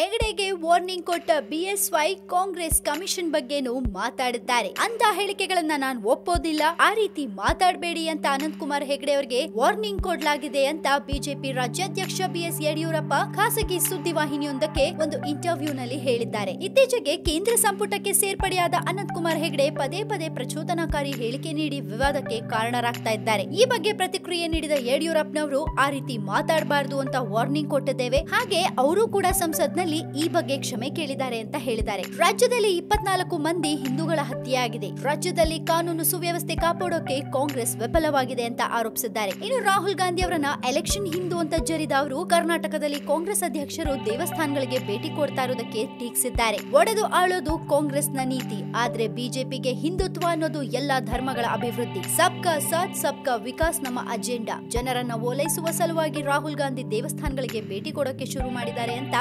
ಹೆಗಡೆಗೆ warning ಕೊಟ್ಟ BSY Congress commission ಬಗ್ಗೆನೂ ಮಾತಾಡಿದ್ದಾರೆ. ಅಂತ ಹೇಳಿಕೆಗಳನ್ನ ನಾನು ಒಪ್ಪೋದಿಲ್ಲ. ಆ ರೀತಿ ಮಾತಾಡಬೇಡಿ ಅಂತ ಅನಂತ್ ಕುಮಾರ್ ಹೆಗಡೆ ಅವರಿಗೆ ವಾರ್ನಿಂಗ್ ಕೊಡಲಾಗಿದೆ ಅಂತ ಬಿಜೆಪಿ ರಾಜ್ಯಾಧ್ಯಕ್ಷ ಬಿಎಸ್ ಯಡಿಯೂರಪ್ಪ ಖಾಸಗಿ ಸುದ್ದಿವಾಹಿನಿಯೊಂದಕ್ಕೆ ಒಂದು ಇಂಟರ್ವ್ಯೂ ನಲ್ಲಿ ಹೇಳಿದ್ದಾರೆ. ಇತ್ತೀಚೆಗೆ ಕೇಂದ್ರ ಸಂಪುಟಕ್ಕೆ ಸೇರ್ಪಡೆಯಾದ ಅನಂತ್ ಕುಮಾರ್ ಹೆಗಡೆ ಪದೇ ಪದೇ ಪ್ರಚೋದನಾಕಾರಿ ಹೇಳಿಕೆ ನೀಡಿ ವಿವಾದಕ್ಕೆ ಕಾರಣರಾಗ್ತಾ ಇದ್ದಾರೆ. ಈ ಬಗ್ಗೆ ಪ್ರತಿಕ್ರಿಯೆ ನೀಡಿದ ಯಡಿಯೂರಪ್ಪನವರು ಆ ರೀತಿ ಮಾತಾಡಬಾರದು ಅಂತ ವಾರ್ನಿಂಗ್ ಕೊಟ್ಟಿದ್ದೇವೆ. ಹಾಗೆ ಅವರು ಕೂಡ ಸಂಸತ್ನಲ್ಲಿ ಈ ಬಗ್ಗೆ ಕ್ಷಮೆ ಕೇಳಿದ್ದಾರೆ ಅಂತ ಹೇಳಿದ್ದಾರೆ. ರಾಜ್ಯದಲ್ಲಿ ಇಪ್ಪತ್ನಾಲ್ಕು ಮಂದಿ ಹಿಂದೂಗಳ ಹತ್ಯೆಯಾಗಿದೆ. ರಾಜ್ಯದಲ್ಲಿ ಕಾನೂನು ಸುವ್ಯವಸ್ಥೆ ಕಾಪಾಡೋಕೆ ಕಾಂಗ್ರೆಸ್ ವಿಫಲವಾಗಿದೆ ಅಂತ ಆರೋಪಿಸಿದ್ದಾರೆ. ಇನ್ನು ರಾಹುಲ್ ಗಾಂಧಿ ಅವರನ್ನ ಎಲೆಕ್ಷನ್ ಹಿಂದೂ ಅಂತ ಜರಿದ ಅವರು ಕರ್ನಾಟಕದಲ್ಲಿ ಕಾಂಗ್ರೆಸ್ ಅಧ್ಯಕ್ಷರು ದೇವಸ್ಥಾನಗಳಿಗೆ ಭೇಟಿ ಕೊಡ್ತಾ ಇರೋದಕ್ಕೆ ಟೀಕಿಸಿದ್ದಾರೆ. ಒಡೆದು ಆಳೋದು ಕಾಂಗ್ರೆಸ್ನ ನೀತಿ. ಆದ್ರೆ ಬಿಜೆಪಿಗೆ ಹಿಂದುತ್ವ ಅನ್ನೋದು ಎಲ್ಲಾ ಧರ್ಮಗಳ ಅಭಿವೃದ್ಧಿ. ಸಬ್ಕಾ ಸಾಥ್, ಸಬ್ಕಾ ವಿಕಾಸ್ ನಮ್ಮ ಅಜೆಂಡಾ. ಜನರನ್ನ ಓಲೈಸುವ ಸಲುವಾಗಿ ರಾಹುಲ್ ಗಾಂಧಿ ದೇವಸ್ಥಾನಗಳಿಗೆ ಭೇಟಿ ಕೊಡೋಕೆ ಶುರು ಮಾಡಿದ್ದಾರೆ ಅಂತ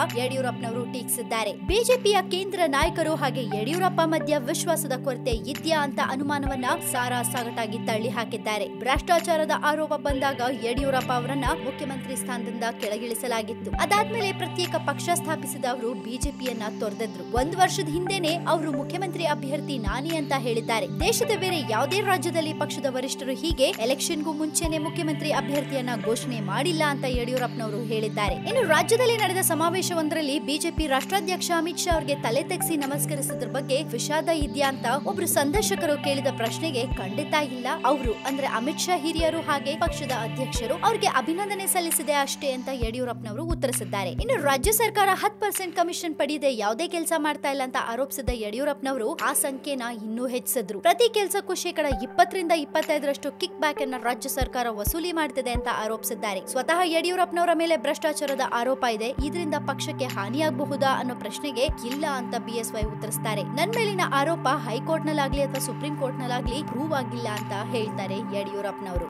ಯಡಿಯೂರಪ್ಪನವರು ಟೀಕಿಸಿದ್ದಾರೆ. ಬಿಜೆಪಿಯ ಕೇಂದ್ರ ನಾಯಕರು ಹಾಗೆ ಯಡಿಯೂರಪ್ಪ ಮಧ್ಯ ವಿಶ್ವಾಸದ ಕೊರತೆ ಇದೆಯಾ ಅಂತ ಅನುಮಾನವನ್ನ ಸಾರಾ ಸಾಗಟಾಗಿ ತಳ್ಳಿ ಹಾಕಿದ್ದಾರೆ. ಭ್ರಷ್ಟಾಚಾರದ ಆರೋಪ ಬಂದಾಗ ಯಡಿಯೂರಪ್ಪ ಅವರನ್ನ ಮುಖ್ಯಮಂತ್ರಿ ಸ್ಥಾನದಿಂದ ಕೆಳಗಿಳಿಸಲಾಗಿತ್ತು. ಅದಾದ್ಮೇಲೆ ಪ್ರತ್ಯೇಕ ಪಕ್ಷ ಸ್ಥಾಪಿಸಿದ ಅವರು ಬಿಜೆಪಿಯನ್ನ ತೊರೆದಿದ್ರು. ಒಂದು ವರ್ಷದ ಹಿಂದೆನೆ ಅವರು ಮುಖ್ಯಮಂತ್ರಿ ಅಭ್ಯರ್ಥಿ ನಾನಿ ಅಂತ ಹೇಳಿದ್ದಾರೆ. ದೇಶದ ಬೇರೆ ಯಾವುದೇ ರಾಜ್ಯದಲ್ಲಿ ಪಕ್ಷದ ವರಿಷ್ಠರು ಹೀಗೆ ಎಲೆಕ್ಷನ್ಗೂ ಮುಂಚೆನೆ ಮುಖ್ಯಮಂತ್ರಿ ಅಭ್ಯರ್ಥಿಯನ್ನ ಘೋಷಣೆ ಮಾಡಿಲ್ಲ ಅಂತ ಯಡಿಯೂರಪ್ಪನವರು ಹೇಳಿದ್ದಾರೆ. ಇನ್ನು ರಾಜ್ಯದಲ್ಲಿ ನಡೆದ ಸಮಾವೇಶವೊಂದರಲ್ಲಿ ಬಿಜೆಪಿ ರಾಷ್ಟ್ರಾಧ್ಯಕ್ಷ ಅಮಿತ್ ಶಾ ಅವರಿಗೆ ತಲೆ ತೆಗೆಸಿ ನಮಸ್ಕರಿಸಿದ್ರ ಬಗ್ಗೆ ವಿಷಾದ ಇದೆಯಾ ಅಂತ ಒಬ್ರು ಸಂದರ್ಶಕರು ಕೇಳಿದ ಪ್ರಶ್ನೆಗೆ ಖಂಡಿತ ಇಲ್ಲ. ಅವರು ಅಂದ್ರೆ ಅಮಿತ್ ಶಾ ಹಿರಿಯರು ಹಾಗೆ ಪಕ್ಷದ ಅಧ್ಯಕ್ಷರು ಅವ್ರಿಗೆ ಅಭಿನಂದನೆ ಸಲ್ಲಿಸಿದೆ ಅಷ್ಟೇ ಅಂತ ಯಡಿಯೂರಪ್ಪನವರು ಉತ್ತರಿಸಿದ್ದಾರೆ. ಇನ್ನು ರಾಜ್ಯ ಸರ್ಕಾರ ಹತ್ ಪರ್ಸೆಂಟ್ ಕಮಿಷನ್ ಪಡೆಯದೆ ಯಾವುದೇ ಕೆಲಸ ಮಾಡ್ತಾ ಇಲ್ಲ ಅಂತ ಆರೋಪಿಸಿದ ಯಡಿಯೂರಪ್ಪನವರು ಆ ಸಂಖ್ಯೆನ ಇನ್ನೂ ಹೆಚ್ಚಿಸಿದ್ರು. ಪ್ರತಿ ಕೆಲಸಕ್ಕೂ ಶೇಕಡ ಇಪ್ಪತ್ತರಿಂದ ಇಪ್ಪತ್ತೈದರಷ್ಟು ಕಿಕ್ ಬ್ಯಾಕ್ ಅನ್ನ ರಾಜ್ಯ ಸರ್ಕಾರ ವಸೂಲಿ ಮಾಡ್ತಿದೆ ಅಂತ ಆರೋಪಿಸಿದ್ದಾರೆ. ಸ್ವತಃ ಯಡಿಯೂರಪ್ಪನವರ ಮೇಲೆ ಭ್ರಷ್ಟಾಚಾರದ ಆರೋಪ ಇದೆ. ಇದರಿಂದ ಪಕ್ಷಕ್ಕೆ ಹಾನಿಯಾಗಬಹುದಾ ಅನ್ನೋ ಪ್ರಶ್ನೆಗೆ ಇಲ್ಲ ಅಂತ ಬಿ ಎಸ್ ವೈ ಉತ್ತರಿಸ್ತಾರೆ. ನನ್ನ ಮೇಲಿನ ಆರೋಪ ಹೈಕೋರ್ಟ್ ನಲ್ಲಾಗ್ಲಿ ಅಥವಾ ಸುಪ್ರೀಂ ಕೋರ್ಟ್ ನಲ್ಲಾಗ್ಲಿ ಪ್ರೂವ್ ಆಗಿಲ್ಲ ಅಂತ ಹೇಳ್ತಾರೆ ಯಡಿಯೂರಪ್ಪನವರು.